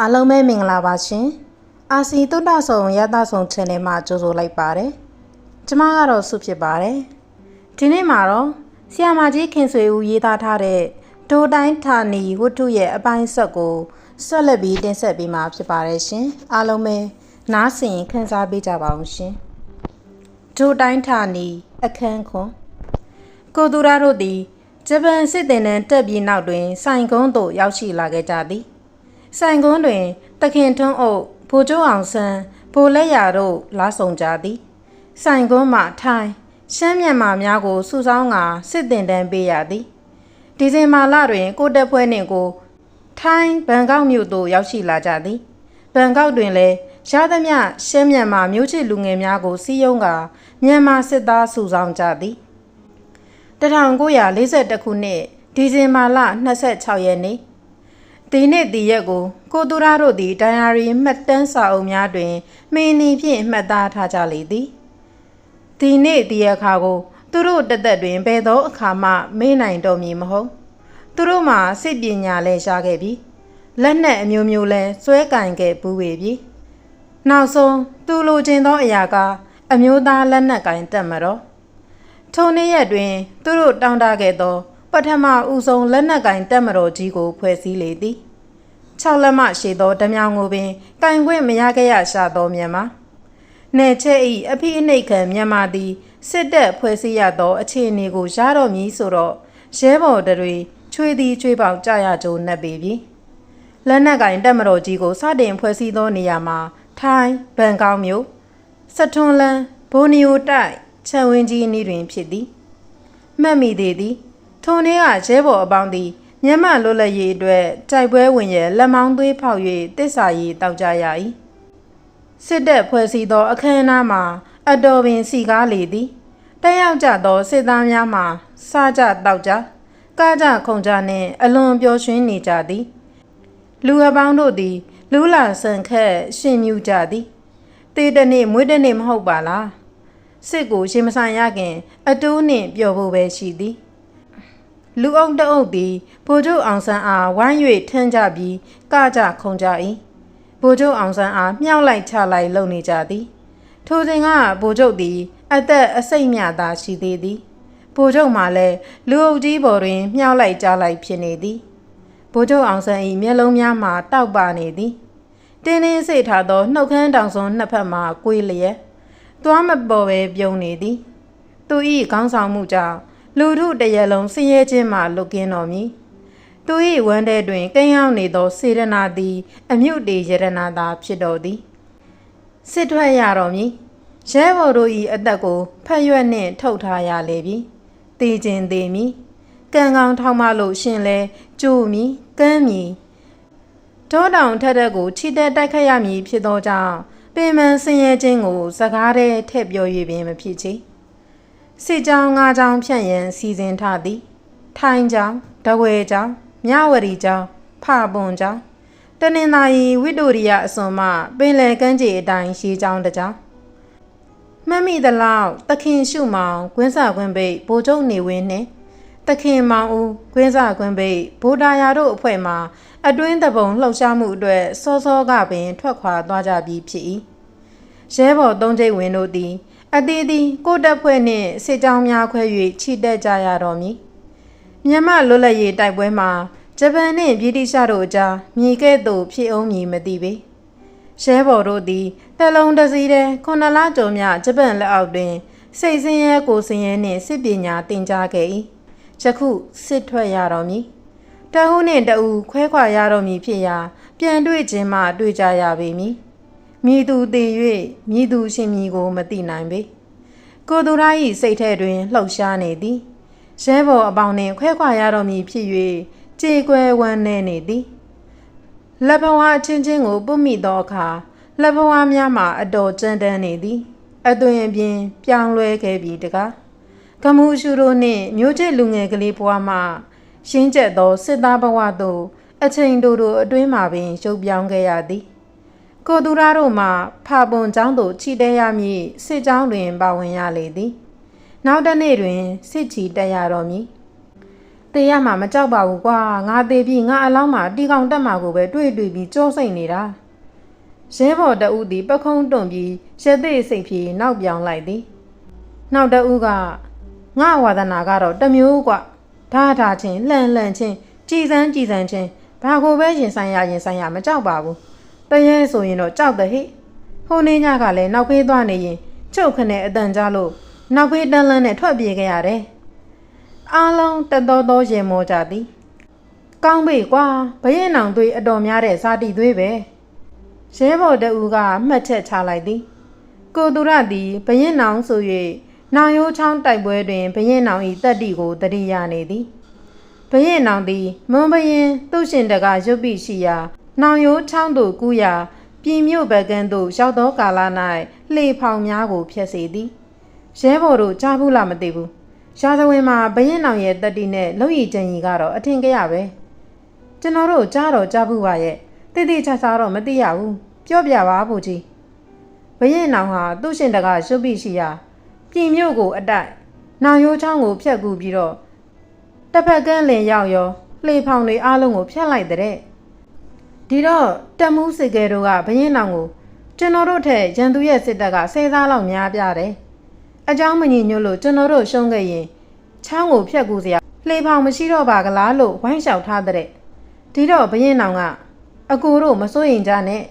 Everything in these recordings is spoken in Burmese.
အားလုံးပဲမင်္ဂလာပါရှင်အာစီတုဒ္ဒဆောင်ရတဆောင် channel မှာကြိုဆိုလိုက်ပါတယ်ကျမကတော့စုဖြစ်ပါတယ်ဒီနေ့မှာတော့ဆီယာမာကြီးခင်ဆွေဦးရေးသားထားတဲ့ဒိုတိုင်းဌာနီဝတ္ထုရဲ့အပိုင်းဆက်ကိုဆက်လက်ပြီးတင်ဆက်ပေးမှာဖြစ်ပါတယ်ရှင်အားလုံးပဲနားဆင်ခန်းစားပေးကြပါအောင်ရှင်ဒိုတိုင်းဌာနီအခန်းခွန်ကိုသူရတို့သည်ဂျပန်စစ်သည်နှင့်တက်ပြီးနောက်တွင် ဆိုင်ကုန်းသို့ရောက်ရှိလာခဲ့ကြသည် ဆိုင်ကုန်းတွင်တခင်ထွန်းအုပ်ဘိုလ်ချုပ်အောင်ဆန်းဘိုလ်လက်ရာတို့လာဆောင်ကြသည်ဆိုင်ကုန်းမှထိုင်းရှမ်းမြန်မာများကိုစုဆောင်းကာစစ်တင်တန်းပေးရသည်ဒီဇင်ဘာလတွင် ကိုတက်ဖွဲနှင့်ကို ထိုင်းဘန်ကောက်မြို့သို့ရောက်ရှိလာကြသည်ဘန်ကောက်တွင်လည်းရသမျှရှမ်းမြန်မာမျိုးချစ်လူငယ်များကိုစီးယုံကာမြန်မာစစ်သားစုဆောင်းကြသည်1942ခုနှစ်ဒီဇင်ဘာလ26ရက်နေ့ ဒီနေ့ဒီရက်ကိုကိုသူရတို့သည်ဒိုင်ယာရီမှတ်တမ်းစာအုပ်များတွင်မင်းနီဖြင့်မှတ်သားထားကြလေသည်ဒီနေ့ဒီရက်ခါကို သူတို့တသက်တွင်ဘယ်သောအခါမှမေးနိုင်တော်မည်မဟုတ်သူတို့မှာစိတ်ပညာလည်းရှားခဲ့ပြီလက်နက်အမျိုးမျိုးလည်းစွဲကင်ခဲ့ပူးဝေပြီနောက်ဆုံးသူလိုချင်သောအရာကအမျိုးသားလက်နက်ကင်တက်မတော်ထုံနေ့ရက်တွင် သူတို့တောင်းတခဲ့သော ပထမဦးဆုံးလက်နက်ကင်တက်မတော်ကြီးကိုဖွဲ့စည်းလေသည် 6လက်မှရှိသောဓမြောင်ကိုပင်ကင်ခွင့်မရခဲ့ရရှာသောမြန်မာနယ်ချဲ့ဤအဖိအနှိတ်ခံမြန်မာသည်စစ်တပ်ဖွဲ့စည်းရသောအခြေအနေကိုရတော့မည်ဆိုတော့ရဲဘော်တွေချွေသည်ချွေပေါက်ကြရကြိုးနှက်ပေပြီလက်နက်ကင်တက်မတော်ကြီးကိုစတင်ဖွဲ့စည်းသောနေရာမှာထိုင်းဘန်ကောက်မြို့စထွန်လန်ဘိုနီယိုတိုက်ချန်ဝင်းကြီးနီးတွင်ဖြစ်သည်မှတ်မိသေးသည်ထိုနေ့ကရဲဘော်အပေါင်းသည် မျက်မှန်လွတ်လပ်ရေးအတွက်တိုက်ပွဲဝင်ရလက်မောင်းသွေးဖောက်၍တစ္ဆာရည်တောက်ကြရ၏စစ်တပ်ဖွဲ့စည်းသော အခမ်းအနားမှာ အတော်ပင်စီကားလေသည်တက်ရောက်ကြသောစစ်သားများမှာစားကြတောက်ကြကားကြခုန်ကြနှင့် အလွန်ပျော်ရွှင်နေကြသည် လူအပေါင်းတို့သည် လူးလာဆန်ခက်ရှင်မြူကြသည်တေးတနေ့မွေးတနေ့မဟုတ်ပါလားစစ်ကိုရှင်မဆိုင်ရခင် အတူးနှင့်ပျော်ဖို့ပဲရှိသည် လူအုပ်တအုပ်သည်ဗိုလ်ချုပ်အောင်ဆန်းအားဝိုင်း၍ထမ်းကြပြီးကကြခုန်ကြ၏ဗိုလ်ချုပ်အောင်ဆန်းအားမြှောက်လိုက်ချလိုက်လုပ်နေကြသည် ထိုစဉ်ကဗိုလ်ချုပ်သည် အသက်အစိတ်မြသာရှိသေးသည်ဗိုလ်ချုပ်မှလည်းလူအုပ်ကြီးပေါ်တွင်မြှောက်လိုက်ကြလိုက်ဖြစ်နေသည်ဗိုလ်ချုပ်အောင်ဆန်း၏မျက်လုံးများမှာတောက်ပနေသည်တင်းတင်းစိတ်ထားသောနှုတ်ခမ်းတောင်စွန်းနှစ်ဖက်မှကွေးလျက်သွားမပေါ်ပဲပြုံးနေသည် သူ၏ခေါင်းဆောင်မှုကြောင့် လူထုတရက်လုံးဆင်းရဲခြင်းမှလွတ်ကင်းတော်မူသူ၏ဝမ်းထဲတွင်ကိန်းအောင်နေသောစေရနာသည် အမြုပ်တေယရနာသာဖြစ်တော်သည်စစ်ထွက်ရတော်မူရဲဘော်တို့၏အသက်ကိုဖက်ရွက်နှင့်ထုတ်ထားရလေပြီတည်ခြင်းသေးမည်ကံကောင်းထောက်မလို့ရှင်လဲကြိုးမီကမ်းမီတောတောင်ထက်တဲ့ကိုခြိတက်တိုက်ခတ်ရမည်ဖြစ်သောကြောင့်ပင်မဆင်းရဲခြင်းကိုစကားထဲထည့်ပြော၍ပင်မဖြစ်ချေ စစ်ကြောင်းငါးကြောင်းဖြန့်ရန်စီစဉ်ထားသည် ထိုင်းကြောင်းဒဝဲကြောင်းမြဝတီကြောင်းဖပွန်ကြောင်းတနင်္သာရီဝိတိုရိယအစွန်မှပင်လယ်ကမ်းခြေအတိုင်းရှေးကြောင်းတစ်ကြောင်းမှတ်မိသလောက်သခင်ရှုမောင်ကွင်းစာကွင်းပိတ်ဗိုလ်ချုပ်နေဝင်းနှင့်သခင်မောင်ဦးကွင်းစာကွင်းပိတ်ဗိုလ်ဒါယာတို့အဖွဲ့မှအတွင်းတပုံလှုပ်ရှားမှုအတွက်စောစောကပင်ထွက်ခွာသွားကြပြီးဖြစ်၏ရဲဘော်သုံးကျိတ်ဝင်တို့သည် အသီးသီးကိုတက်ဖွဲ့နှင့်စစ်ကြောင်းများခွဲ၍ခြိတက်ကြရတော်မူမြန်မာလွတ်လပ်ရေးတိုက်ပွဲမှာဂျပန်နှင့်ဗြိတိရှတို့အကြားမြေကဲ့သို့ဖြစ်အောင်မည်မသိပေရဲဘော်တို့သည်တလုံးတစည်းတည်းခုနလကျော်မြဂျပန်လက်အောက်တွင်စိတ်ဆင်းရဲကိုယ်ဆင်းရဲနှင့်စစ်ပညာသင်ကြားခဲ့၏ယခုစစ်ထွက်ရတော်မူတအုပ်နှင့်တအူခွဲခွာရတော်မူဖြစ်ရာ ပြန်တွေ့ခြင်းမှတွေ့ကြရပေမည် မိသူတည်၍မိသူရှင်မည်ကိုမသိနိုင်ပေကိုသူရ၏စိတ်ထဲတွင်လှုပ်ရှားနေသည်ရဲဘော်အပေါင်းနှင့်ခွဲခွာရတော်မူဖြစ်၍ကြေကွဲဝမ်းနည်းနေသည်လက်ဘဝအချင်းချင်းကိုပုမိသောအခါလက်ဘဝများမှာအတော်ကြမ်းတမ်းနေသည်အသွင်အပြင် ပြောင်းလဲခဲ့ပြီတကားကမှုရှုတို့နှင့်မျိုးချစ်လူငယ်ကလေးဘဝမှရှင်းကျက်သောစစ်သားဘဝသို့အချိန်တို့တို့အတွင်းမှာပင်ရုပ်ပြောင်းခဲ့ရသည် ကိုသူရတို့မှဖာပွန်ကျောင်းသို့ခြိတဲရမည်စစ်ကျောင်းတွင်ပါဝင်ရလေသည်နောက်တစ်နေ့တွင်စစ်ချီတက်ရတော်မူတေးရမှာမကြောက်ပါဘူးကွာငါသေးပြီးငါအလောင်းမှာတီကောင်တက်မှာကိုပဲတွေ့တွေ့ပြီးကြောစိတ်နေတာရဲဘော်တအူးသည်ပခုံးတွန့်ပြီးရှက်သေးစိတ်ဖြီနောက်ပြောင်လိုက်သည်နောက်တအူးကငါဝါဒနာကတော့တစ်မျိုးကွဓာထားချင်းလှန်လှန်ချင်းကြည်စမ်းကြည်စမ်းချင်းဘာကိုပဲရင်ဆိုင်ရရင်ဆိုင်ရမကြောက်ပါဘူး တရဲဆိုရင်တော့ကြောက်တဲ့ဟိဟိုနေညကလည်းနောက်ဖေးသွားနေရင်ချုပ်ခနဲ့အတန်ကြလို့နောက်ဖေးတန်းလန်းနဲ့ထွက်ပြေးခဲ့ရတယ်အားလုံးတတော်တော်ရင်မောကြသည်ကောင်းပြီကွာဘရင်နောင်သွေးအတော်များတဲ့ဇာတိသွေးပဲရဲဘော်တအူကမှတ်ချက်ချလိုက်သည် ကိုသူရသည်ဘရင်နောင်ဆို၍နောင်ရိုးချောင်းတိုက်ပွဲတွင်ဘရင်နောင်၏တက်တီကိုတတိယနေသည်ဘရင်နောင်သည်မွန်ဘရင်သူ့ရှင်တကရုပ်ပိရှိရာ နောင်ရိုးချောင်းသို့ကူးရာပြည်မြို့ဘက်ကန်းသို့ရောက်သောကာလ၌လှေဖောင်များကိုဖျက်စေသည်ရဲဘော်တို့ကြားဘူးလားမသိဘူးရှားသဝင်မှာဘရင်နောင်ရဲ့တက်တီနဲ့လုံရီကျန်ကြီးကတော့အထင်ကြရပဲကျွန်တော်တို့ကြားတော့ကြားဘူးပါရဲ့တိတိကျကျတော့မသိရဘူးပြောပြပါဘူးကြီးဘရင်နောင်ဟာသူ့ရှင်တကရုပ်ပိရှိရာပြည်မြို့ကိုအတိုက်နောင်ရိုးချောင်းကိုဖျက်ကူပြီးတော့တစ်ဖက်ကန်းလင်ရောက်ရောလှေဖောင်တွေအားလုံးကိုဖျက်လိုက်တဲ့ ဒီတော့တက်မှုစစ်ကဲတို့ကဘရင်နောင်ကိုကျွန်တော်တို့ထက်ရန်သူရဲ့စစ်တပ်ကဆယ်သားလောက်များပြားတယ်အကြောင်းမညီညွတ်လို့ကျွန်တော်တို့ရှုံးခဲ့ရင်ချောင်းကိုဖျက်ကူစရာလှေဖောင်မရှိတော့ပါကလားလို့ဝိုင်းလျှောက်ထားတဲ့ဒီတော့ဘရင်နောင်ကအကိုတို့မစိုးရင်ကြနဲ့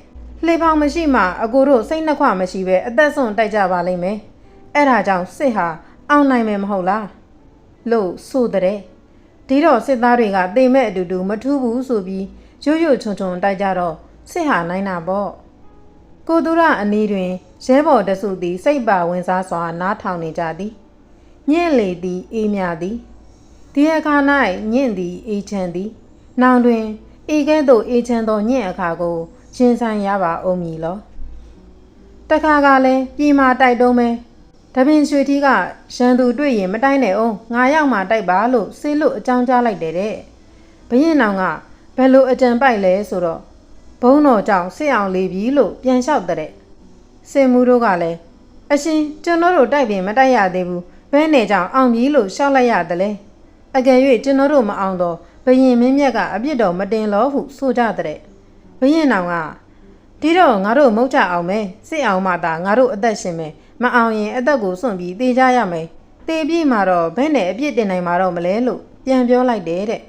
လှေပေါင်မရှိမှအကိုတို့စိတ်နှခွမရှိပဲအသက်ဆုံးတိုက်ကြပါလိမ့်မယ်အဲ့ဒါကြောင့်စစ်ဟာအောင်နိုင်မယ်မဟုတ်လားလို့ဆိုတဲ့ဒီတော့စစ်သားတွေကတိမ်မဲ့အတူတူမထူးဘူးဆိုပြီး ရွရွချုံချုံတိုက်ကြတော့စစ်ဟာနိုင်တာပေါ့ကိုသူရအနီးတွင်ရဲဘော်တစုသည် စိတ်ပါဝင်စားစွာ နားထောင်နေကြသည်ညင့်လေသည်အေးမြသည်ဒီအခါ၌ညင့်သည်အေးချမ်းသည်နောင်တွင်ဤကဲ့သို့အေးချမ်းသောညင့်အခါကိုရှင်ဆိုင်ရပါအောင်မည်လောတခါကလည်းပြည်မာတိုက်တုံးမဲတပင်ရွှေထီးကရန်သူတွေ့ရင်မတိုက်နဲ့အောင်ငါရောက်မှတိုက်ပါလို့ဆေးလို့အကြောင်းကြားလိုက်တယ်တဲ့ဘရင်နောင်က ဘယ်လိုအကြံပိုက်လဲဆိုတော့ဘုံတော်ကြောင့်စစ်အောင်လေပြီလို့ပြန်လျှောက်တဲ့စင်မှုတို့ကလည်းအရှင်ကျွန်တော်တို့တိုက်ပင်မတိုက်ရသေးဘူးဘဲနဲ့ကြောင့်အောင်ပြီလို့ရှောက်လိုက်ရတယ်လေအကယ်၍ကျွန်တော်တို့မအောင်တော့ဘရင်မင်းမြတ်ကအပြစ်တော်မတင်လို့ဟုဆိုကြတဲ့ဘရင်နောင်ကဒီတော့ငါတို့မုတ်ချအောင်မယ်စစ်အောင်မှသာငါတို့အသက်ရှင်မယ်မအောင်ရင်အသက်ကိုစွန့်ပြီးတေးကြရမယ်တေးပြည့်မှာတော့ဘယ်နဲ့အပြစ်တင်နိုင်မှာတော့မလဲလို့ပြန်ပြောလိုက်တယ်တဲ့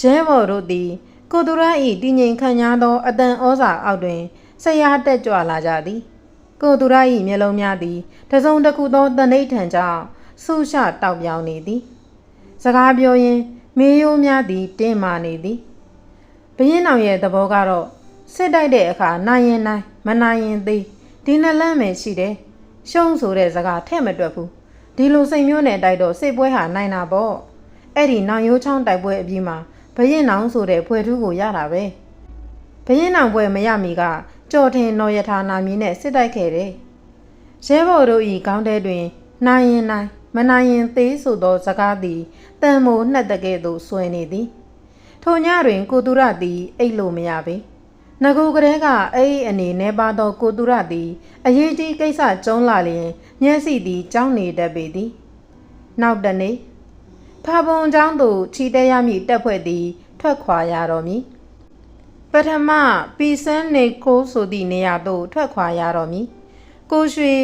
ရဲဘော်တို့သည် ကိုသူရ၏တည်ငြိမ်ခံညာသောအတန်ဩဇာအောက်တွင်ဆရာတက်ကြွလာကြသည် ကိုသူရ၏မျက်လုံးများသည်တစုံတစ်ခုသောတဏိဋ္ဌံကြောင့်ဆူရှတောက်ပြောင်နေသည်စကားပြောရင်းမေးရိုးများသည်တင်းမာနေသည်ဘရင်နောင်ရဲ့သဘောကတော့စစ်တိုက်တဲ့အခါနိုင်ရင်နိုင်မနိုင်ရင်သေးဒီနှလန်းပဲရှိတယ်ရှုံးဆိုတဲ့စကားထဲ့မတွက်ဘူးဒီလိုစိတ်မျိုးနဲ့တိုက်တော့စစ်ပွဲဟာနိုင်တာပေါ့အဲ့ဒီနောင်ရိုးချောင်းတိုက်ပွဲအပြီးမှာ ဘရင်နောင်ဆိုတဲ့ဖွဲထူးကိုရတာပဲဘရင်နောင်ပွဲမရမီကကြော်ထင်နော်ယထာနာမည်နဲ့စစ်တိုက်ခဲ့တယ်ရဲဘော်တို့ဤခေါင်းထဲတွင် နိုင်ရင်နိုင်မနိုင်ရင်သေးဆိုသောစကားသည်တန်မိုးနှက်တကဲ့သို့ဆွဲနေသည်ထိုညတွင်ကိုသူရသည်အိတ်လို့မရပေငကိုကလေးကအဲ့ဒီအနေနဲ့ပါသောကိုသူရသည်အရေးကြီးကိစ္စကျုံးလာလျင်မျက်စိသည်ကြောင်းနေတတ်ပေသည်နောက်တနေ့ ဖာဘွန်ကျောင်းသို့ချီတက်ရမည့်တပ်ဖွဲ့သည် ထွက်ခွာရတော်မူပထမပီဆန်းနေကိုးဆိုသည့်နေရာသို့ထွက်ခွာရတော်မူကိုရွှေ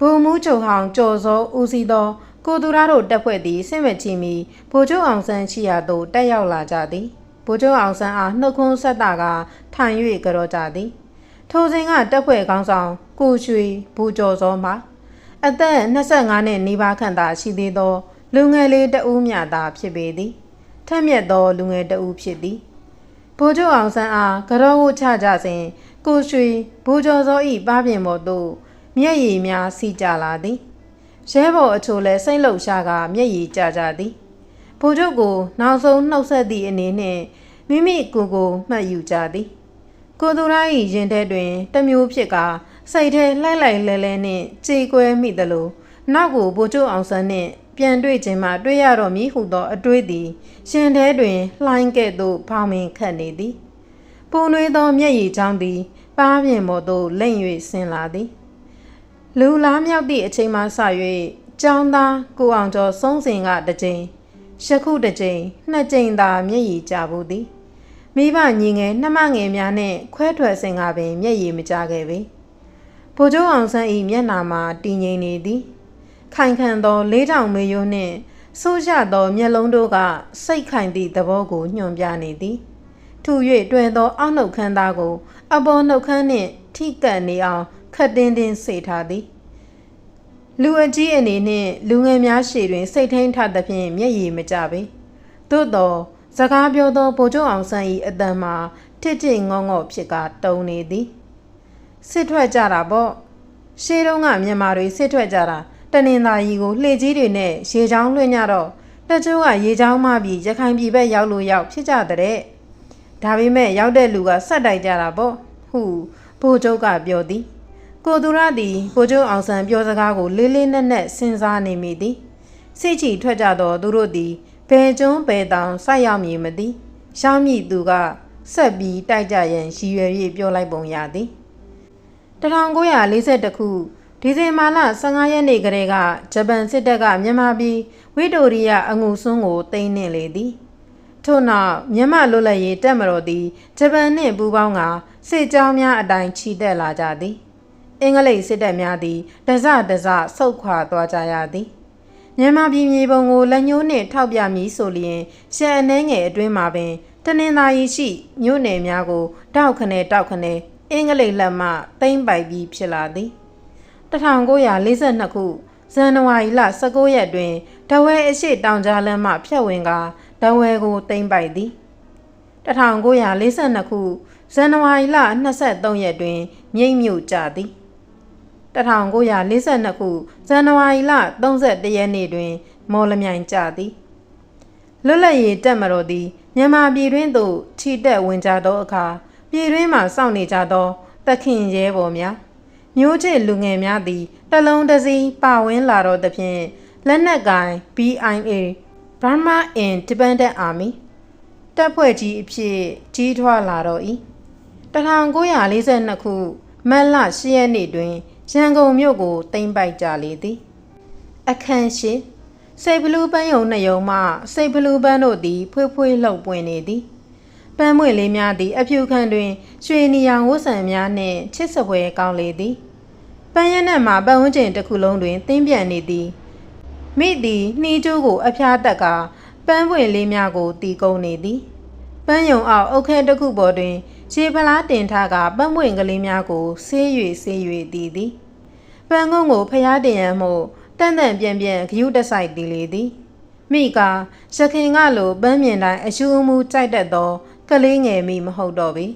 ဘုံမူးချုပ်ဟောင်ကြော်စောဦးစီးသော ကိုသူရတို့တပ်ဖွဲ့သည်ဆင့်မဲ့ချီမီဗိုလ်ချုပ်အောင်ဆန်းရှိရာသို့တက်ရောက်လာကြသည်ဗိုလ်ချုပ်အောင်ဆန်းအားနှုတ်ခွန်းဆက်တာကထိုင်၍ကြော်ကြသည်ထိုစဉ်ကတပ်ဖွဲ့ခေါင်းဆောင်ကိုရွှေဘူကျော်စောမှအသက်25နှစ်နေပါခန့်သာရှိသေးသော လူငယ်လေးတဦးမြသာဖြစ်ပေသည်ထက်မြက်သောလူငယ်တဦးဖြစ်သည်ဗိုလ်ချုပ်အောင်ဆန်းအားကြောဝချကြစဉ်ကိုရွှေဘူကျော်စော၏ပါပြင်ပေါ်သို့မျက်ရည်များစီးကြလာသည်ရဲဘော်အချို့လည်းစိတ်လှုပ်ရှားကမျက်ရည်ကျကြသည်ဗိုလ်ချုပ်ကိုနောက်ဆုံးနှုတ်ဆက်သည့်အနေနှင့်မိမိကိုယ်ကိုမှတ်ယူကြသည်ကိုသူရိုင်းရင်ထဲတွင်တမျိုးဖြစ်ကစိတ်ထဲလှိုက်လိုက်လဲလဲနှင့်ကြေကွဲမိသလိုနောက်ကိုဗိုလ်ချုပ်အောင်ဆန်းနှင့် ပြန်တွေ့ခြင်းမှတွေ့ရတော့မည်ဟုသောအတွေးသည် ရှင်ထဲတွင်လှိုင်းကဲ့သို့ဖောင်းမင်ခတ်နေသည်ပူနွေးသောမျက်ရည်ချောင်းသည် ပါးပြင်ပေါ်သို့လိမ့်၍ဆင်းလာသည်လူလားမြောက်သည့်အချိန်မှစ၍ကျောင်းသားကိုအောင်ကျော်ဆုံးစဉ်ကတစ်ကြိမ်ရှခုတစ်ကြိမ်နှစ်ကြိမ်သာမျက်ရည်ကျဘူးသည်မိဘညီငယ်နှမငယ်များနှင့်ခွဲထွက်စဉ်ကပင်မျက်ရည်မကျခဲ့ပေဗိုလ်ချုပ်အောင်ဆန်း၏မျက်နှာမှာတည်ငြိမ်နေသည် ခိုင်ခံသောလေးတောင်မေယိုးနှင့်ဆိုးရသောမျက်လုံးတို့ကစိတ်ခိုင်သည့်သဘောကိုညွှန်ပြနေသည်ထူ၍တွယ်သောအောက်နှုတ်ခမ်းသားကို အပေါ်နှုတ်ခမ်းနှင့်ထိကပ်နေအောင်ခတ်တင်းတင်းစေထားသည်လူအကြီးအနေနှင့်လူငယ်များရှေတွင် စိတ်ထိန်ထသဖြင့်မျက်ရည်မကျပေသို့သောစကားပြောသောဗိုလ်ချုပ်အောင်ဆန်း၏အတန်မှာတစ်တစ်ငေါငေါဖြစ်ကတုံနေသည်စစ်ထွက်ကြတာပေါ့ရှေးတုန်းကမြန်မာတွေစစ်ထွက်ကြတာ တနင်္သာရီကိုလှေကြီးတွေနဲ့ရေချောင်းလွှင့်ကြတော့တချို့ကရေချောင်းမှပြီးရခိုင်ပြည်ဘက်ရောက်လို့ရောက်ဖြစ်ကြတဲ့ဒါပေမဲ့ရောက်တဲ့လူကဆက်တိုက်ကြတာပေါ့ဟုဗိုလ်ချုပ်ကပြောသည်ကိုသူရသည်ကိုကျိုးအောင်ဆန်းပြောစကားကိုလေးလေးနက်နက်စဉ်းစားနေမိသည်စိတ်ချီထွက်ကြသောသူတို့သည်ဘယ်ကျွန်းဘယ်တောင်ဆိုက်ရောက်မည်မသိရှောင်းမြည်သူကဆက်ပြီးတိုက်ကြရန်ရည်ရွယ်၍ပြောလိုက်ပုံရသည်1942ခု ဒီဇင်ဘာလ15ရက်နေ့ကလေးကဂျပန်စစ်တပ်ကမြန်မာပြည်ဝိတိုရီယာအငူဆွန်းကိုသိမ်းနှင်လေသည်ထို့နောက်မြန်မာလွတ်လပ်ရေးတပ်မတော်သည်ဂျပန်နှင့်ပူးပေါင်းကစစ်ကြောင်းများအတိုင်းခြိတက်လာကြသည် အင်္ဂလိပ်စစ်တပ်များသည်တစတစဆုတ်ခွာသွားကြရသည်မြန်မာပြည်မြေပုံကိုလက်ညှိုးနှင့်ထောက်ပြမည်ဆိုလျင်ရှန်အနေငယ်အတွင်းမှာပင်တနင်္သာရီရှိမြို့နယ်များကိုတောက်ခနဲတောက်ခနဲအင်္ဂလိပ်လက်မှသိမ့်ပိုက်ပြီးဖြစ်လာသည် 1942ခုဇန်နဝါရီလ19ရက်တွင်တဝဲအရှိတောင်ကြားလမ်းမှဖြတ်ဝင်ကတဝဲကိုသိမ့်ပိုက်သည်1942ခုဇန်နဝါရီလ23ရက်တွင်မြိတ်မြို့ကျသည်1942ခုဇန်နဝါရီလ31ရက်နေ့တွင် မော်လမြိုင်ကျသည်လွတ်လပ်ရေးတပ်မတော်သည်မြန်မာပြည်တွင်သို့ခြိတက်ဝင်ကြသောအခါပြည်တွင်းမှစောင့်နေကြသောတခင်ရဲဘော်များ မျိုးချစ်လူငယ်များသည်တလုံးတစည်းပါဝင်လာတော့သဖြင့်လက်နက်ကင် BIA Burma Independent Army တပ်ဖွဲ့ကြီးအဖြစ်ကြီးထွားလာတော့၏1942ခုမတ်လ10ရက်နေ့တွင်ရန်ကုန်မြို့ကိုသိမ်းပိုက်ကြလေသည် အခန်းရှိစိတ်ဘလူးပန်းယုံနှစ်ယုံမှစိတ်ဘလူးပန်းတို့သည် ဖွေးဖွေးလှုပ်ပွင့်နေသည်ပန်းမွေလေးများသည် အဖြူခံတွင် ရွှေနီရောင်ဝတ်ဆံများနှင့်ချစ်စပွဲကောင်းလေသည် ပန်းရနက်မှပတ်ဝန်းကျင်တစ်ခုလုံးတွင်တင်းပြန်နေသည်မိသည်နှီးကျိုးကို အဖျားတက်ကပန်းပွင့်လေးများကိုတီကုံနေသည်ပန်းယုံအောက်အုတ်ခဲတစ်ခုပေါ်တွင်ခြေဖလားတင်ထားကပန်းပွင့်ကလေးများကိုဆေး၍ဆေး၍တည်သည်ပန်းကုန်းကိုဖျားတင်ရန်မှုတန်တန်ပြန်ပြန်ဂယုတဆိုင်တည်လေသည်မိကရခင်ကလိုပန်းမြင်တိုင်းအရှူအမူကြိုက်တတ်သောကလေးငယ်မိမဟုတ်တော့ပေ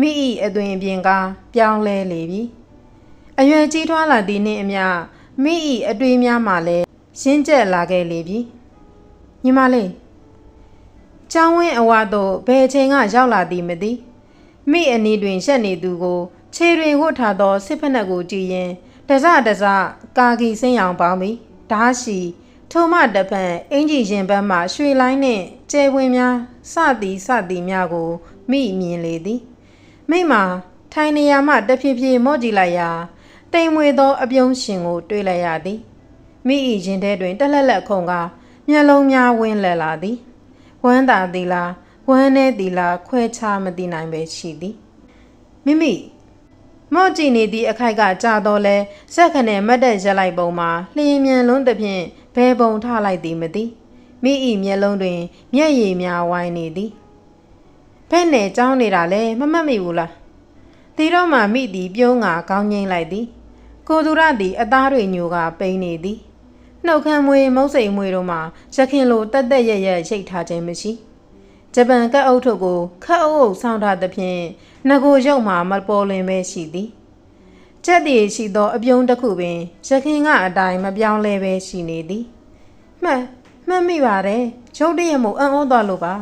မိဤအသွင်ပြင်ကပြောင်းလဲလေပြီ အရွယ်ကြီးထွားလာသည့်နှင့်အမျှမိဤအတွေ့များမှလည်းရှင်းကျက်လာခဲ့လေပြီညီမလေးကျောင်းဝင်းအဝါသို့ဘယ်အချိန်ကရောက်လာသည်မသိမိအနီးတွင်ရှက်နေသူကို ခြေတွင်ဝတ်ထားသောစစ်ဖက်နှက်ကိုကြည့်ရင်တစတစကာကီစင်းရောင်ပေါင်းပြီးဓာရှိထိုမှတပံအင်ဂျီရင်ဘတ်မှရွှေလိုင်းနှင့်ကျဲဝင်းများစသည်စသည်များကိုမိမြင်လေသည်မိမထိုင်နေရာမှတဖြည်းဖြည်းမော့ကြည့်လိုက်ရာ တိမ်မွေသော အပြုံးရှင်ကို တွေ့လိုက်ရသည်မိဤရင်ထဲတွင်တက်လက်လက်ခုံကမျက်လုံးများဝင်းလက်လာသည်ဝမ်းသာသည်လားဝမ်းနေသည်လားခွဲခြားမသိနိုင်ပဲရှိသည်မိမိမော့ကြည့်နေသည့်အခိုက်ကကြာတော့လဲစက်ခနဲ့မတ်တက်ရက်လိုက်ပုံမှာလျင်မြန်လွန်းသဖြင့်ဘဲပုံထလိုက်သည်မသိမိဤမျက်လုံးတွင် မျက်ရည်များဝိုင်းနေသည်ဖဲ့နဲ့ကြောင်းနေတာလဲမမှတ်မိဘူးလားတီတော့မှမိသည်ပြုံးငါကောင်းငိမ့်လိုက်သည် ကိုသူရသည်အသားတွေညိုကပိန်နေသည်နှုတ်ခမ်းမွေးမုတ်စိမ်မွေးတို့မှရခင်လိုတက်တက်ရရက်ရိတ်ထားခြင်းမရှိဂျပန်ကပ်အုပ်ထုပ်ကိုခက်အုပ်အုပ်ဆောင်းထားသဖြင့်ငကိုရုပ်မှမပေါ်လွင်ပဲရှိသည်ချက်တည်ရှိသောအပြုံးတစ်ခုပင်ရခင်ကအတိုင်းမပြောင်းလဲပဲရှိနေသည်မှတ်မှတ်မိပါတယ်ရုပ်တရက်မို့အံ့ဩသွားလို့ပါ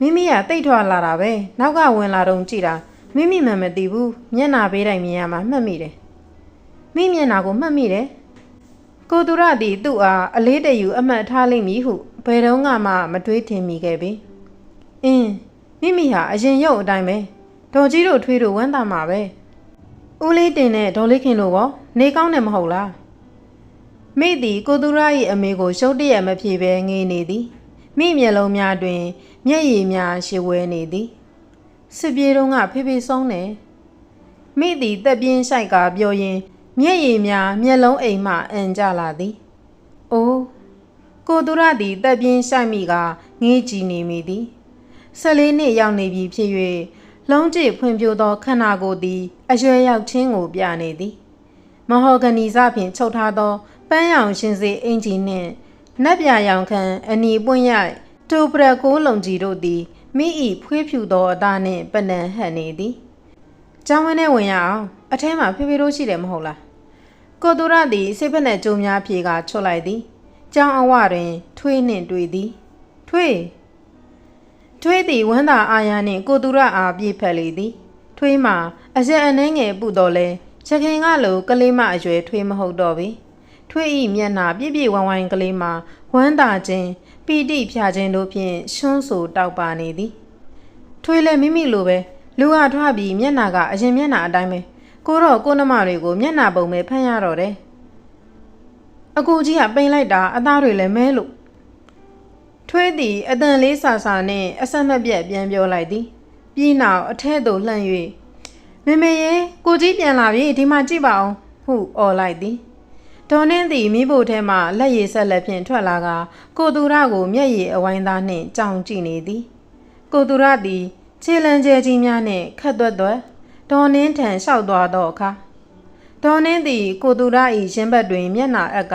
မိမိကတိတ်ထွာလာတာပဲနောက်ကဝင်လာတော့ကြည့်တာမိမိမှမသိဘူးမျက်နာပေးတိုင်းမြင်ရမှာမှတ်မိတယ် မိမျက်နာကိုမှတ်မိတယ်ကိုသူရသည်သူ့အားအလေးတယူအမှတ်ထားလိမ့်မည်ဟုဘယ်တော့မှမတွေးထင်မိခဲ့ပေအင်းမိမိဟာအရင်ရုပ်အတိုင်းပဲဒေါ်ကြီးတို့ထွေးတို့ဝမ်းသာမှာပဲဦးလေးတင်နဲ့ဒေါ်လေးခင်တို့ရောနေကောင်းတယ်မဟုတ်လားမိသည်ကိုသူရ၏အမေကိုရှုပ်တရက်မဖြေဘဲငေးနေသည်မိမျက်လုံးများတွင် မျက်ရည်များရှိဝဲနေသည်စစ်ပြေတုံးကဖေဖေဆုံးတယ်မိသည်တက်ပြင်းဆိုင်ကပြောရင်း မျက်ရည်များမျက်လုံးအိမ်မှအန်ကြလာသည်အိုးကိုသူရသည်တက်ပြင်းဆိုင်မိကငေးကြည့်နေမိသည်၁၄နှစ်ရောက်နေပြီဖြစ်၍လုံးကျဖွံ့ဖြိုးသောခန္ဓာကိုယ်သည် အရွယ်ရောက်ခြင်းကိုပြနေသည်မဟော်ဂနီစဖြင့်ချုပ်ထားသောပန်းရောင်ရှင်စေအင်ဂျီနှင့်နက်ပြရောင်ခံအနီပွင့်ရိုက်တိုပရကိုးလုံကြီးတို့သည်မိဤဖွေးဖြူသောအသားနှင့်ပနံဟပ်နေသည်။ ကျောင်းဝင်းထဲဝင်ရအောင်အထဲမှာဖေဖေတို့ရှိတယ်မဟုတ်လား။ကိုသူရသည်စိတ်ဖက်နဲ့ကြုံများဖြေကချွတ်လိုက်သည်။ကျောင်းအဝတွင် ထွေးနှင့်တွေ့သည်။ထွေးထွေးသည်ဝမ်းသာအာရနှင့်ကိုသူရအားပြေးဖက်လေသည်။ထွေးမှာအရက်အနှဲငယ်ပူတော်လဲချက်ခင်ကလိုကလေးမအရွယ်ထွေးမဟုတ်တော့ပေ။ထွေးဤမျက်နှာပြည့်ပြည့်ဝိုင်းဝိုင်းကလေးမှာဝမ်းသာခြင်းပီတိဖြာခြင်းတို့ဖြင့်ရှွန်းဆိုတောက်ပါနေသည်။ထွေးလည်းမိမိလိုပဲ လူဟာထွားပြီးမျက်နှာကအရင်မျက်နှာအတိုင်းပဲကိုတော့ကိုနှမတွေကိုမျက်နှာပုံပဲဖမ်းရတော့တယ်။အကူကြီးကပိန်လိုက်တာအသားတွေလည်းမဲလို့ထွေးသည်အတန်လေးဆာဆာနဲ့အဆက်မပြတ်ပြန်ပြောလိုက်သည်။ပြီးနောက်အထဲသို့လှန့်၍မေမေရေကိုကြီးပြန်လာပြီဒီမှာကြည့်ပါအောင်ဟုអော်လိုက်သည်ဒေါ်နှင်းသည်မိဖို့ထဲမှလက်ရည်ဆက်လက်ဖြင့်ထွက်လာကကိုသူရကိုမျက်ရည်အဝိုင်းသားနှင့်ကြောင်ကြည့်နေသည်ကိုသူရသည် ခြေလံကျဲကြီးများနှင့်ခတ်သွက်သွက်ဒေါ်နှင်းထံလျှောက်သွားသောအခါဒေါ်နှင်းသည် ကိုသူရ၏ရင်ဘတ်တွင်မျက်နှာအက်က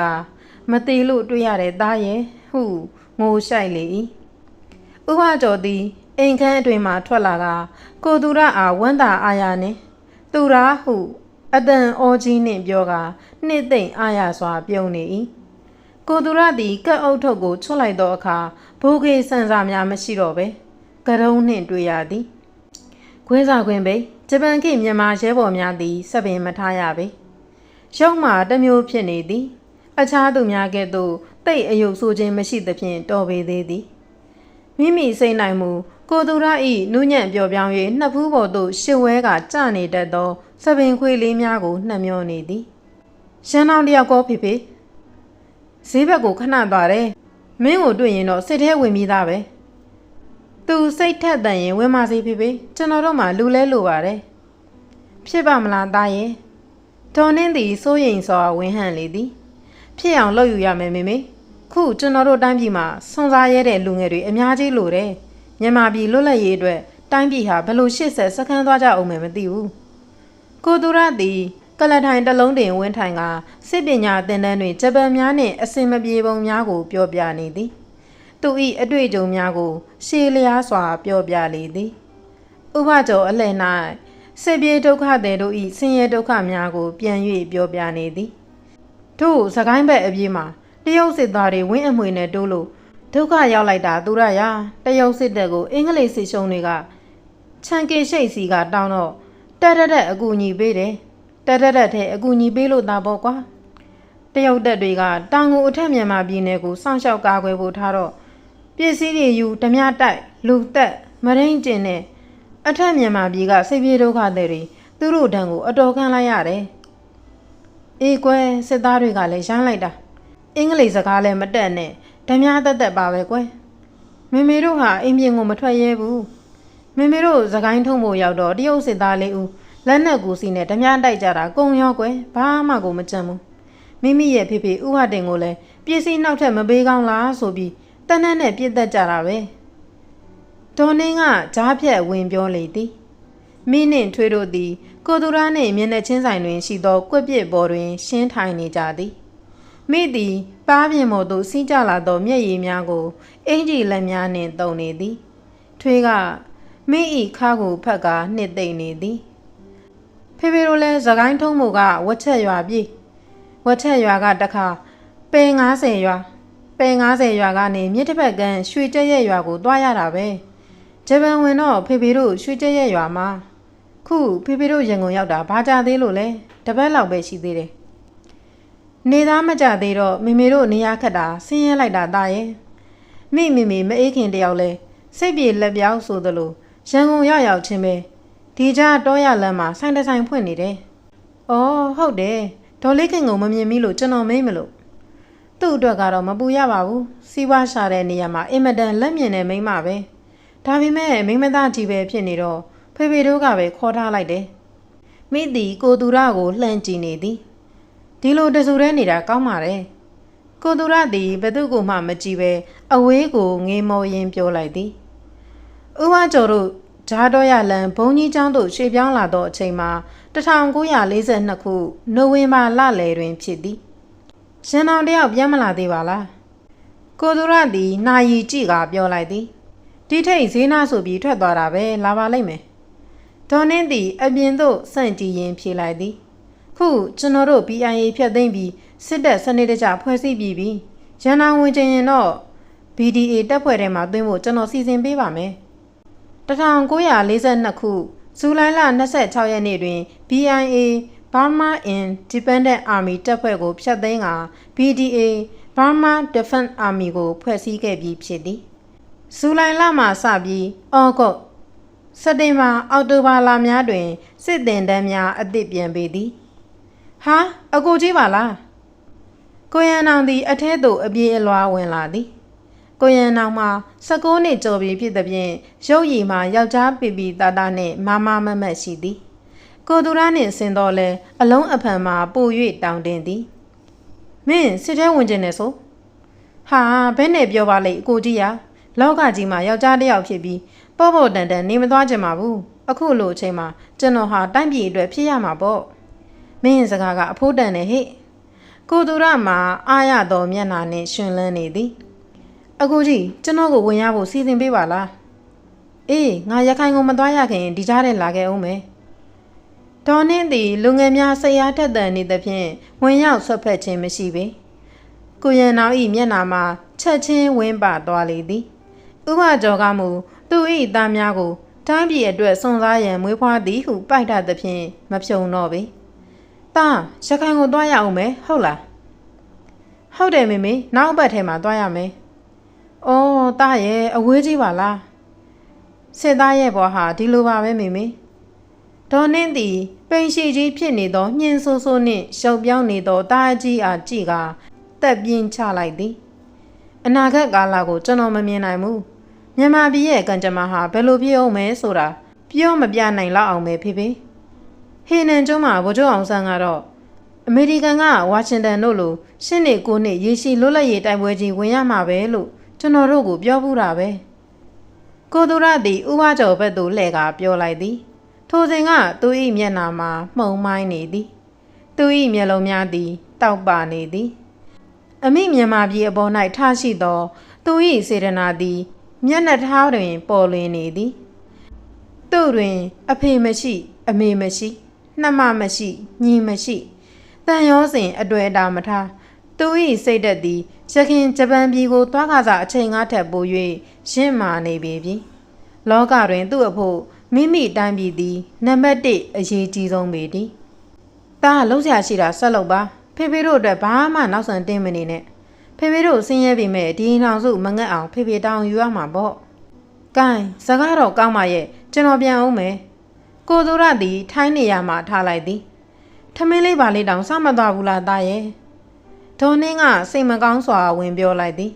မသေးလို့တွေ့ရတဲ့သားရဲ့ဟုငိုရှိုက်လေ၏ဥပကျော်သည်အိမ်ခန်းအတွင်မှထွက်လာကကိုသူရအားဝမ်းသာအားရနှင့်သူရာဟုအတန်အောကြီးနှင့်ပြောကနှစ်သိမ့်အားရစွာပြုံးနေ၏ကိုသူရသည်ကက်အုပ်ထုပ်ကိုချွတ်လိုက်သောအခါဘိုးကေဆန်စာများမရှိတော့ပဲ ကရုံးနှင့်တွေ့ရသည်ခွဲစာခွင်ပိဂျပန်ခေတ်မြန်မာရဲဘော်များသည်စပင်မထားရပေရုံမှတစ်မျိုးဖြစ်နေသည် အခြားသူများကဲ့သို့တိတ်အယုတ်ဆိုခြင်းမရှိသဖြင့်တော်ပေသေးသည်မိမိစိတ်နိုင်မှုကိုသူရ၏နူးညံ့ပျော်ပြောင်း၍နှစ်ဖူးပေါ်သို့ရှစ်ဝဲကကျနေတတ်သောစပင်ခွေလေးများကိုနှံ့မျောနေသည်ရှမ်းတောင်တယောက်ကောဖေဖေဈေးဘက်ကိုခဏသွားတယ်မင်းကိုတွေ့ရင်တော့စိတ်ထဲဝင်ပြီးသားပဲ သူစိတ်ထက်တန်ရင်ဝင်မစေဖေဖေကျွန်တော်တို့မှလူလဲလိုပါတယ်ဖြစ်ပါမလားသားရဲ့ဒေါ်နှင်းသည်စိုးရိမ်စွာဝင်ဟန်လေသည်ဖြစ်အောင်လုပ်ယူရမယ်မေမေခုကျွန်တော်တို့တိုင်းပြည်မှာစွန်စားရဲတဲ့လူငယ်တွေအများကြီးလိုတယ်မြန်မာပြည်လွတ်လပ်ရေးအတွက်တိုင်းပြည်ဟာဘလို့ရှေ့ဆက်စခန်းသွားကြအောင်မယ်မသိဘူးကိုသူရသည်ကလထိုင်တလုံးတင်ဝင်းထိုင်ကစစ်ပညာသင်တန်းတွင်ဂျပန်များနှင့်အစင်မပြေပုံများကိုပြောပြနေသည် သူ၏အတွေ့အကြုံများကို ရှေးလျားစွာ ပြောပြလေသည်ဥပကျော်အလှည့်၌စစ်ပြေဒုက္ခသည်တို့၏ဆင်းရဲဒုက္ခများကို ပြန်၍ပြောပြနေသည်ထို့စကိုင်းဘက်အပြေးမှာတရုတ်စစ်သားတွေဝင်းအမွေနဲ့တိုးလို့ဒုက္ခရောက်လိုက်တာသူရရတရုတ်စစ်တပ်ကိုအင်္ဂလိပ်စစ်ရှုံးတွေကချန်ကေရှိတ်စီကတောင်းတော့တက်တက်တက်အကူအညီပေးတယ်တက်တက်တက်တဲ့အကူအညီပေးလို့သာပေါ့ကွာတရုတ်တပ်တွေကတောင်ကိုအထက်မြန်မာပြည်နယ်ကိုစောင့်ရှောက်ကာကွယ်ဖို့ထားတော့ ပစ္စည်းတွေယူဓမြတိုက်လူသက်မရင်းကျင်နဲ့အထက်မြန်မာပြည်ကစိတ်ပြေဒုက္ခတွေသူတို့တန်းကိုအတော်ခံလိုက်ရတယ်အေးကွယ်စစ်သားတွေကလည်းရမ်းလိုက်တာအင်္ဂလိပ်စကားလည်းမတက်နဲ့ဓမြတက်တက်ပါပဲကွယ်မေမေတို့ဟာအိမ်ပြင်ကိုမထွက်ရဲဘူးမေမေတို့သခိုင်းထုံးဖို့ရောက်တော့တရုတ်စစ်သားလေးဦးလက်နက်ကူစီနဲ့ဓမြတိုက်ကြတာကုံရောကွယ်ဘာမှကိုမကြံဘူးမိမိရဲ့ဖေဖေဥဟတင်ကိုလည်းပစ္စည်းနောက်ထပ်မပေးကောင်းလားဆိုပြီး တန်းတန်းနဲ့ပြစ်သက်ကြတာပဲဒေါ်နှင်းကကြားဖြတ်ဝင်ပြောလေသည်မိနှင့်ထွေးတို့သည် ကိုသူရနှင့်မျက်နှာချင်းဆိုင်တွင်ရှိသောကွက်ပြစ်ပေါ်တွင် ရှင်းထိုင်နေကြသည်မိသည်ပါးပြင်ပေါ်သို့စီးကြလာသောမျက်ရည်များကိုအင်ကြီးလက်များနှင့်တုံနေသည် ထွေးကမိဤခါကိုဖက်ကာနှစ်သိမ့်နေသည်ဖေဖေတို့လည်းသခိုင်းထုံးမှုကဝက်ချက်ရွာပြေးဝက်ချက်ရွာကတခါပေ90ရွာ ပေ90ရွာကနေမြစ်တစ်ဖက်ကန်းရွှေကြက်ရဲ့ရွာကိုတွားရတာပဲဂျပန်ဝင်တော့ဖေဖေတို့ရွှေကြက်ရဲ့ရွာမှာခုဖေဖေတို့ရန်ကုန်ရောက်တာဘာကြသေးလို့လဲတပတ်လောက်ပဲရှိသေးတယ်နေသားမကြသေးတော့မေမေတို့နေရခက်တာဆင်းရဲလိုက်တာတာရဲ့မိမေမေမအေးခင်တယောက်လဲစိတ်ပြေလက်ပြောက်ဆိုသလိုရန်ကုန်ရောက်ရောက်ချင်းပဲဒီကြားတောရလမ်းမှာဆိုင်တဆိုင်ဖွင့်နေတယ်။အော်ဟုတ်တယ်ဒေါ်လေးခင်ကိုမမြင်မိလို့ကျွန်တော်မေးမလို့ သူ့အတွက်ကတော့မပူရပါဘူးစီးပွားရှာတဲ့နေရာမှာအင်မတန်လက်မြင်တဲ့မိန်းမပဲဒါပေမဲ့မိန်းမသားကြီးပဲဖြစ်နေတော့ဖေဖေတို့ကပဲခေါ်ထားလိုက်တယ်မိသည်ကိုသူရကိုလှမ်းကြည့်နေသည်ဒီလိုတဆူရဲနေတာကောင်းပါတယ်ကိုသူရသည်ဘသူကိုမှမကြည့်ပဲအဝေးကိုငေးမောရင်းပြောလိုက်သည်ဥဝကျော်တို့ဂျားတော်ရလန်ဘုံကြီးကျောင်းသို့ရွှေ့ပြောင်းလာသောအချိန်မှာ1942ခုနိုဝင်ဘာလလယ်တွင်ဖြစ်သည် ရန်အောင်တယောက်ပြန်မလာသေးပါလားကိုသူရသည်နာယီကြည့်ကပြောလိုက်သည်ဒီထိတ်ဈေးနာဆိုပြီးထွက်သွားတာပဲလာပါလိမ့်မယ်ဒေါ်နင်းသည်အပြင်သို့စန့်ကြည့်ရင်ဖြေလိုက်သည်ခုကျွန်တော်တို့ BIA ဖြတ်သိမ်းပြီးစစ်တပ်စနစ်တကျဖွဲ့စည်းပြီးပြီရန်အောင်ဝင်ချင်ရင်တော့ BDA တပ်ဖွဲ့ထဲမှာသွင်းဖို့ကျွန်တော်စီစဉ်ပေးပါမယ်1942ခုဇူလိုင်လ26ရက်နေ့တွင် BIA Burma Independent Army တပ်ဖွဲ့ကိုဖျက်သိမ်းကာ BDA Burma Defense Army ကို ဖွဲ့စည်းခဲ့ပြီးဖြစ်သည်ဇူလိုင်လမှစပြီးဩဂုတ်စက်တင်ဘာအောက်တိုဘာလများတွင်စစ်တင်တန်းများအသစ်ပြန်ပေသည်ဟာအကိုကြီးပါလားကိုရန်အောင်သည်အထဲသို့အပြေးအလွှားဝင်လာသည်ကိုရန်နောင်မှာ16နှစ်ကျော်ပြီဖြစ်သည်ဖြင့်ရုပ်ရည်မှာယောက်ျားပီပီတာတာနှင့်မမမမတ်ရှိသည် ကိုသူရနှင့်ဆင်တော်လဲအလုံးအဖန်မှာပို၍တောင်းတင်သည်မင်းစစ်ထဲဝင်ကျင်နေဆိုဟာဘယ်နဲ့ပြောပါလိမ့်အကိုကြီးရာလောကကြီးမှာယောက်ျားတစ်ယောက်ဖြစ်ပြီးပေါ့ပေါ့တန်တန်နေမသွားကြမှာဘူးအခုလိုအချိန်မှာကျွန်တော်ဟာတိုင်းပြည်အတွက်ဖြစ်ရမှာပေါ့မင်းစကားကအဖိုးတန်နေဟဲ့ကိုသူရမှာအားရတော်မျက်နှာနှင့်ရှင်လန်းနေသည်အကူကြီးကျွန်တော်ကိုဝင်ရဖို့စီစဉ်ပေးပါလားအေးငါရခိုင်ကိုမသွားရခင်ဒီကြားထဲလာခဲ့အောင်မယ် ဒေါ်နှင်းသည်လူငယ်များဆရာထက်သန်နေသဖြင့်ဝင်ရောက်ဆွတ်ဖက်ခြင်းမရှိပေကိုရန်နောင်ဤမျက်နာမှာချက်ချင်းဝင်းပါသွားလေသည်ဥပကျော်ကမူသူ၏သားများကိုတိုင်းပြည်အတွက်စွန့်စားရန်မွေးဖွားသည်ဟုပိုက်တသဖြင့်မဖြုံတော့ပေတာရခိုင်ကိုသွားရအောင်မယ်ဟုတ်လားဟုတ်တယ်မေမေနောက်အပတ်ထဲမှာသွားရမယ်။အော်တားရဲ့အဝေးကြီးပါလား။စစ်သားရဲ့ဘွားဟာဒီလိုပါပဲမေမေ။ ဒေါ်နှင်းသည်ပိန်ရှိကြီးဖြစ်နေသောညှင်းဆိုးဆိုးနှင့်ရှောက်ပြောင်းနေသောတားကြီးအားကြည့်ကတက်ပြင်းချလိုက်သည်။အနာဂတ်ကာလကိုကျွန်တော်မမြင်နိုင်ဘူး။မြန်မာပြည်ရဲ့ကံကြမ္မာဟာဘယ်လိုဖြစ်အောင်မဲဆိုတာပြောမပြနိုင်လောက်အောင်ပဲဖေဖေ။ဟေနန်ကျွန်းမှာဗိုလ်ချုပ်အောင်ဆန်းကတော့အမေရိကန်ကဝါရှင်တန်တို့လိုရှင်းနေကိုနှစ်ရေရှည်လွတ်လပ်ရေးတိုက်ပွဲကြီးဝင်ရမှာပဲလို့ကျွန်တော်တို့ကိုပြောဘူးတာပဲကိုသူရသည်ဥပကျော်ဘက်သို့လှည့်ကာပြောလိုက်သည် ထိုစဉ်ကသူ၏မျက်နှာမှာမှုံမိုင်းနေသည်သူ၏မျက်လုံးများသည်တောက်ပနေသည် အမိမြန်မာပြည်အပေါ်၌ထားရှိသော သူ၏စေတနာသည် မျက်နှာထားတွင် ပေါ်လွင်နေသည်သူ့တွင် အဖေမရှိ အမေမရှိနှမမရှိညီမရှိတန်ရောစဉ်အတွေ့အတာမထားသူ၏စိတ်သက်သည်ရခင်ဂျပန်ပြည်ကိုသွားခါစားအချိန်ကားထက်ပို၍ရှင်းမာနေပေပြီလောကတွင်သူ့အဖို့ မိမိတိုင်းပြည်သည်နံပါတ်1အရေးကြီးဆုံးပေသည်တားလုံးဆရာရှိတာဆက်လုပ်ပါဖေဖေတို့အတွက်ဘာမှနောက်ဆန်တင်းမနေနဲ့ဖေဖေတို့ဆင်းရဲပေမဲ့ဒီနှောင်စုမငတ်အောင်ဖေဖေတောင်းယူရမှာပေါ့ကဲစကားတော့ကောင်းပါရဲ့ကျွန်တော်ပြန်အောင်မယ်ကိုသူရသည်ထိုင်းနေရမှာထားလိုက်သည်ထမင်းလေးပါလေးတောင်စမသွားဘူးလားတာရဲ့ဒေါ်နှင်းကစိတ်မကောင်းစွာဝင်ပြောလိုက်သည်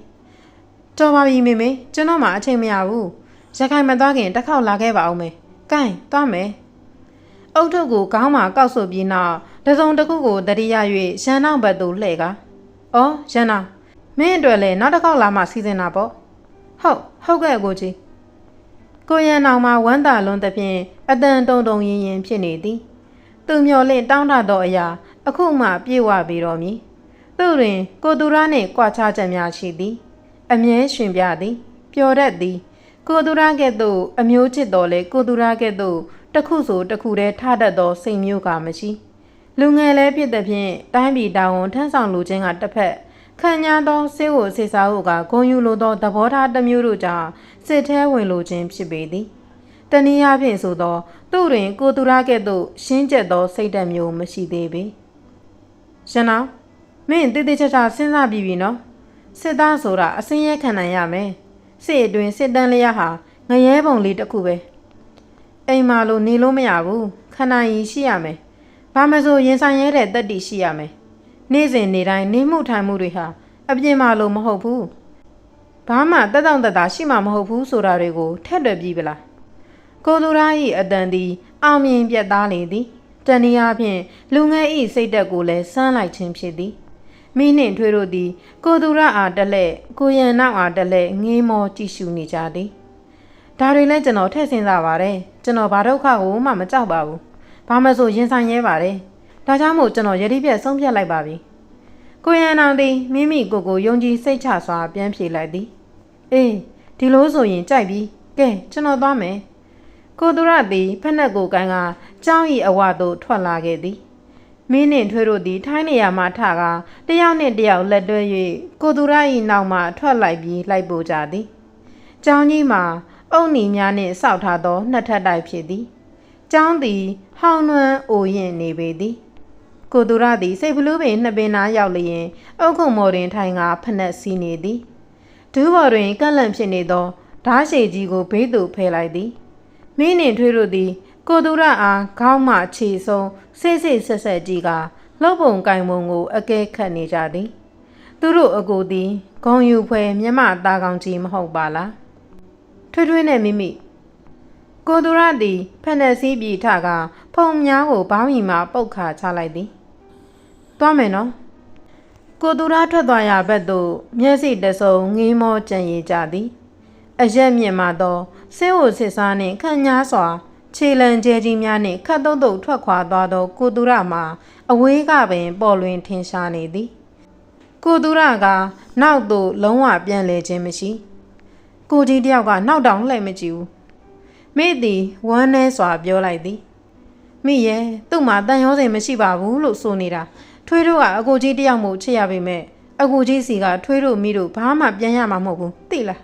တော်ပါပြီမေမေကျွန်တော်မှအချိန်မရဘူးရခိုင်မသွားခင်တစ်ခေါက်လာခဲ့ပါအောင်မယ် ကဲသွားမယ်အုတ်ထုတ်ကိုခေါင်းမှာကောက်ဆိုပြီးနောက်တစုံတစ်ခုကိုတတိယ၍ရန်နောက်ဘက်သို့လှည့်ကားအော်ရန်နာမင်းအတွက်လည်းနောက်တစ်ခေါက်လာမှစီစဉ်တာပေါ့ဟုတ်ဟုတ်ကဲ့ကိုကြီးကိုရန်နောင်မှာဝမ်းသာလွန်းသဖြင့်အတန်တုံတုံရင်ရင်ဖြစ်နေသည်သူမျော်လင့်တောင်းတသောအရာ အခုမှပြေဝပြီးတော်မူသူတွင် ကိုသူရနှင့်ကြွားခြားချက်များရှိသည် အမြဲရှင်ပြသည်ပျော်တတ်သည် ကိုသူရကဲ့သို့အမျိုးချစ်တော်လဲကိုသူရကဲ့သို့တစ်ခုဆိုတစ်ခုတည်းထတတ်သောစိတ်မျိုးကမရှိလူငယ်လည်းဖြစ်သည်ဖြင့်တိုင်းပြည်တာဝန်ထမ်းဆောင်လူချင်းကတစ်ဖက်ခံညာသောစေဝစေစာဟုကဂုံယူလိုသောသဘောထားတစ်မျိုးတို့ကြောင့်စစ်ထဲဝင်လိုခြင်းဖြစ်ပေသည်တနည်းအားဖြင့်ဆိုသောသူ့တွင် ကိုသူရကဲ့သို့ရှင်းကျက်သောစိတ်ဓာတ်မျိုးမရှိသေးပေရှင်နောင်မင်းတည်တည်ချာချာစဉ်းစားပြီးပြီနော်စစ်သားဆိုတာအစင်းရဲခံနိုင်ရမယ် စစ်အတွင်းစစ်တန်းလျက်ဟာငရဲပုံလေးတစ်ခုပဲအိမ်မာလို့နေလို့မရဘူးခန္ဓာရည်ရှိရမယ်ဘာမဆိုရင်ဆိုင်ရဲတဲ့တက်တီရှိရမယ်နေ့စဉ်နေတိုင်းနေမှုထိုင်မှုတွေဟာအပြင်မှာလို့မဟုတ်ဘူးဘာမှတက်တောင့်တက်တာရှိမှမဟုတ်ဘူးဆိုတာတွေကိုထက်တွက်ပြီးပလားကိုသူရာ၏အတန်သည်အောင်မြင်ပြတ်သားလေသည်တဏီအားဖြင့်လူငယ်၏စိတ်တက်ကိုလည်းစမ်းလိုက်ခြင်းဖြစ်သည် မိနှင့်ထွေးတို့သည် ကိုသူရအားတက်လက်ကိုရန်နောက်အားတက်လက်ငေးမောကြည့်ရှုနေကြသည်ဒါတွေလည်းကျွန်တော်ထည့်စဉ်းစားပါတယ်ကျွန်တော်ဘာဒုက္ခကိုမှမကြောက်ပါဘူးဘာမှဆိုရင်ဆိုင်ရဲပါတယ်ဒါကြောင့်မို့ကျွန်တော်ယတိပြတ်ဆုံးဖြတ်လိုက်ပါပြီကိုရန်အောင်သည်မိမိကိုယ်ကိုယုံကြည်စိတ်ချစွာပြန်ဖြေလိုက်သည်အေးဒီလိုဆိုရင်ကြိုက်ပြီကဲကျွန်တော်သွားမယ်ကိုသူရသည်ဖက်နှက်ကိုကန်ကကြောင်းဤအဝသို့ထွက်လာခဲ့သည် မင်းနှင့်ထွေးတို့သည်ထိုင်းနေရာမှထကားတယောက်နှင့်တယောက်လက်တွဲ၍ကိုသူရ၏နောက်မှထွက်လိုက်ပြီးလိုက်ပို့ကြသည်။ကျောင်းကြီးမှာအုံနီများနှင့်စောက်ထားသောနှစ်ထပ်တိုက်ဖြစ်သည်။ကျောင်းသည်ဟောင်းနှွမ်းအိုရင်နေပေသည်။ကိုသူရသည်စိတ်ဘလူးပင်နှစ်ပင်နားရောက်လျင်အုတ်ခုံမော်တွင်ထိုင်ကာဖက်နှက်စီးနေသည်။ဒူးဘော်တွင်ကန့်လန့်ဖြစ်နေသောဓားရှည်ကြီးကိုဘေးသို့ဖယ်လိုက်သည်။မင်းနှင့်ထွေးတို့သည် ကိုသူရအားခေါင်းမှခြေဆုံးစိတ်စိတ်ဆက်ဆက်ကြီးကလှုပ်ပုံကင်ပုံကိုအကဲခတ်နေကြသည် သူတို့အကိုသည်ဂုံယူဖွဲမျက်မသားကောင်းကြီးမဟုတ်ပါလားထွေးထွေးနဲ့မိမိကိုသူရသည်ဖက်နယ်စည်းပြီးထကဖုံများကိုဘောင်းရီမှပုတ်ခါချလိုက်သည်သွားမယ်နော်ကိုသူရထွက်သွားရာဘက်သို့မျက်စိတဆုံငေးမောကြံရည်ကြသည်အရက်မြင့်မှသောဆင်းဝစစ်စားနှင့်ခန့်ညားစွာ ခြေလံကျဲကြီးများနှင့်ခတ်တုံးတုံထွက်ခွာသွားသော ကိုသူရမှာအဝေးကပင်ပေါ်လွင်ထင်ရှားနေသည် ကိုသူရကနောက်သို့လုံးဝပြန်လဲခြင်းမရှိ ကိုကြီးတယောက်ကနောက်တောင်လှည့်မကြည့်ဘူးမိသည်ဝမ်းနဲစွာပြောလိုက်သည်မိရဲ့သူ့မှာတန်ရောစင်မရှိပါဘူးလို့ဆိုနေတာထွေးတို့ကအကိုကြီးတယောက်မို့ချစ်ရပေမဲ့အကိုကြီးစီကထွေးတို့မိတို့ဘာမှပြန်ရမှာမဟုတ်ဘူးသိလား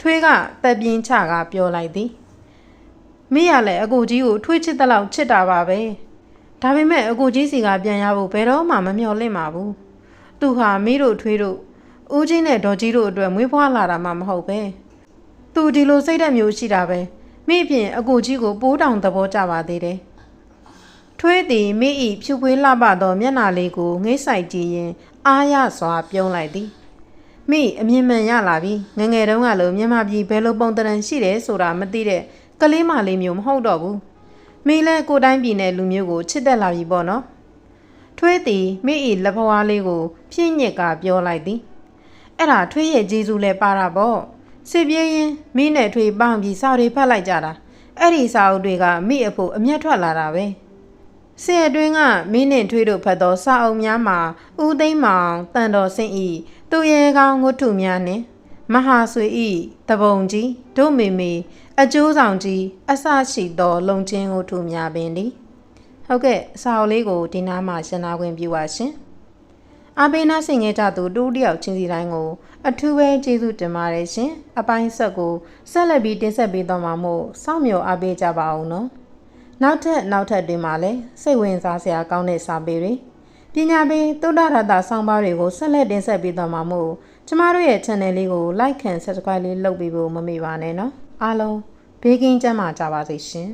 ထွေးကတက်ပြင်းချကပြောလိုက်သည် မိရလည်းအကိုကြီးကိုထွေးချစ်တဲ့လောက်ချစ်တာပါပဲဒါပေမဲ့အကိုကြီးစီကပြန်ရဖို့ဘယ်တော့မှမမျှော်လင့်ပါဘူးသူဟာမိတို့ထွေးတို့ဦးချင်းနဲ့ဒေါ်ကြီးတို့အတွက်မွေးဖွားလာတာမှမဟုတ်ပဲသူဒီလိုစိတ်ဓာတ်မျိုးရှိတာပဲမိအပြင်အကိုကြီးကိုပိုးတောင်သဘောကျပါသေးတယ်ထွေးသည်မိဤဖြူပွေးလှပသောမျက်နှာလေးကိုငိမ့်ဆိုင်ကြည့်ရင် အားရစွာပြုံးလိုက်သည်မိအမြင်မှန်ရလာပြီငယ်ငယ်တုန်းကလိုမြန်မာပြည်ဘယ်လိုပုံတရံရှိတယ်ဆိုတာမသိတဲ့ ကလေးမလေးမျိုးမဟုတ်တော့ဘူးမိလည်းကိုယ်တိုင်းပြည်နယ်လူမျိုးကိုချစ်တက်လာပြီပေါ့နော်ထွေးသည်မိဤလက်ဖွားလေးကိုဖြည့်ညစ်ကပြောလိုက်သည်အဲ့ဒါထွေးရဲ့ဂျေဇူးလဲပါတာပေါ့စစ်ပြေးရင်မိနဲ့ထွေးပေါင်းပြီးစာတွေဖတ်လိုက်ကြတာအဲ့ဒီစာအုပ်တွေကမိအဖို့အမျက်ထွက်လာတာပဲဆင်အတွင်းကမိနဲ့ထွေးတို့ဖတ်သောစာအုပ်များမှာဦးသိမ်းမောင်တန်တော်စင်ဤသူရဲကောင်းငုတ်ထုများနှင့်မဟာဆွေဤတပုံကြီးဒုမေမေ အကျိုးဆောင်ကြီးအဆရှိသော လုံချင်းငုတ်ထုများပင်သည်ဟုတ်ကဲ့စာအုပ်လေးကိုဒီနားမှာရှင်းနာခွင့်ပြုပါရှင်အပိနာဆင်ခဲ့ကြသူတူတယောက်ချင်းစီတိုင်းကို အထူးပဲကျေးဇူးတင်ပါတယ်ရှင်အပိုင်းဆက်ကိုဆက်လက်ပြီးတင်ဆက်ပေးတော့မှာမို့စောင့်မျှော်အားပေးကြပါအောင်နော်နောက်ထပ်နောက်ထပ်တွင်မှာလည်းစိတ်ဝင်စားစရာကောင်းတဲ့စာပေတွေပညာပေးသုဒ္ဓရတဆောင်းပါးတွေကိုဆက်လက်တင်ဆက်ပေးတော့မှာမို့ကျမတို့ရဲ့ channel လေးကို like and subscribe လေးလုပ်ပေးဖို့မမေ့ပါနဲ့နော် အားလုံးဘေးကင်းကျန်းမာကြပါစေရှင်